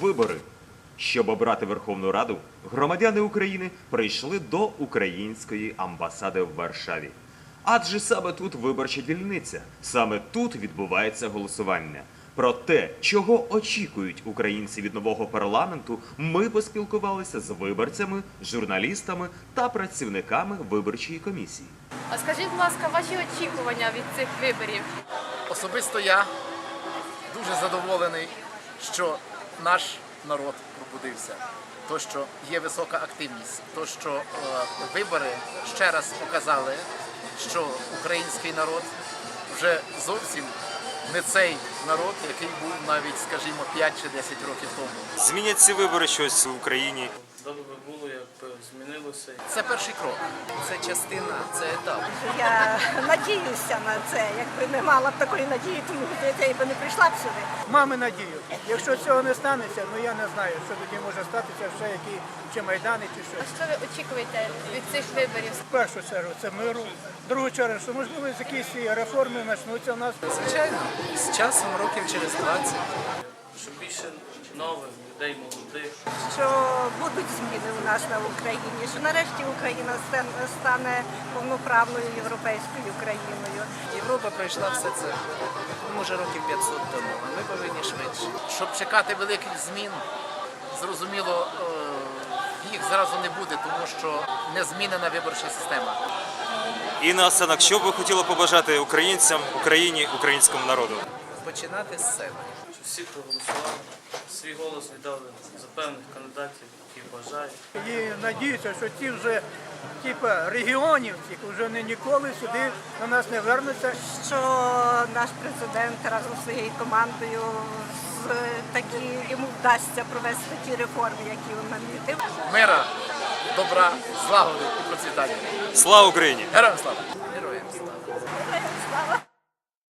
Вибори. Щоб обрати Верховну Раду, громадяни України прийшли до української амбасади в Варшаві. Адже саме тут виборча дільниця, саме тут відбувається голосування. Про те, чого очікують українці від нового парламенту, ми поспілкувалися з виборцями, журналістами та працівниками виборчої комісії. А скажіть, будь ласка, ваші очікування від цих виборів? Особисто я дуже задоволений, що наш народ пробудився. То, що є висока активність, то, що е, вибори ще раз показали, що український народ вже зовсім не цей народ, який був навіть, скажімо, 5 чи 10 років тому. Змінять ці вибори щось в Україні. Добре би було, якби змінилося. Це перший крок. Це частина, це етап. Я надіюся на це. Якби не мала б такої надії, тому я би не прийшла б сюди. Мами надію. Якщо цього не станеться, ну я не знаю, що тоді може статися, ще які чи майдани, чи А що ви очікуєте від цих виборів? В першу чергу це миру, в другу чергу, що можливо якісь реформи почнуться в нас. Звичайно, з часом років через 20. Щоб більше нових людей, молодих. Що будуть зміни у нас на Україні, що нарешті Україна стане повноправною європейською країною. Європа пройшла все це, може, років 500 тому, а ми повинні швидше. Щоб чекати великих змін, зрозуміло, е, їх зразу не буде, тому що не змінена виборча система. І наостанок, що б ви хотіли побажати українцям, Україні, українському народу? Починати з себе. Всі проголосували, свій голос віддали за певних кандидатів, які бажають. І надіюся, що ті вже типа регіонівці вже не ніколи сюди до нас не вернуться. Що наш президент разом зі своєю командою такі йому вдасться провести ті реформи, які він намітив. Мира, добра, злагоди і процвітання. Слава Україні! Героям слава!